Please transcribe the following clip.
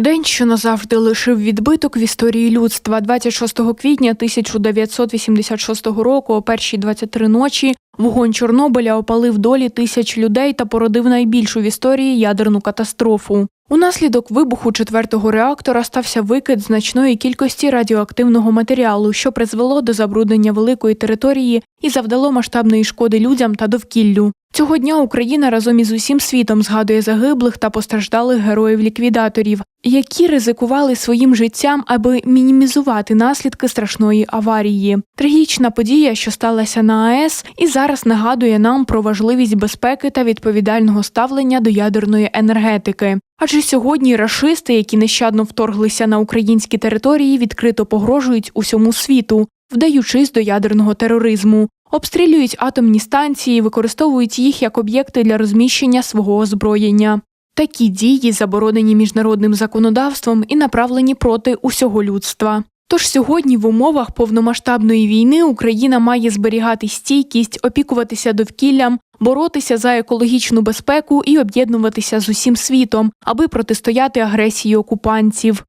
День, що назавжди лишив відбиток в історії людства. 26 квітня 1986 року, о першій 23 ночі, вогонь Чорнобиля опалив долі тисяч людей та породив найбільшу в історії ядерну катастрофу. Унаслідок вибуху четвертого реактора стався викид значної кількості радіоактивного матеріалу, що призвело до забруднення великої території і завдало масштабної шкоди людям та довкіллю. Цього дня Україна разом із усім світом згадує загиблих та постраждалих героїв-ліквідаторів, які ризикували своїм життям, аби мінімізувати наслідки страшної аварії. Трагічна подія, що сталася на АЕС, і зараз нагадує нам про важливість безпеки та відповідального ставлення до ядерної енергетики. Адже сьогодні рашисти, які нещадно вторглися на українські території, відкрито погрожують усьому світу, вдаючись до ядерного тероризму. Обстрілюють атомні станції, використовують їх як об'єкти для розміщення свого озброєння. Такі дії заборонені міжнародним законодавством і направлені проти усього людства. Тож сьогодні в умовах повномасштабної війни Україна має зберігати стійкість, опікуватися довкіллям, боротися за екологічну безпеку і об'єднуватися з усім світом, аби протистояти агресії окупантів.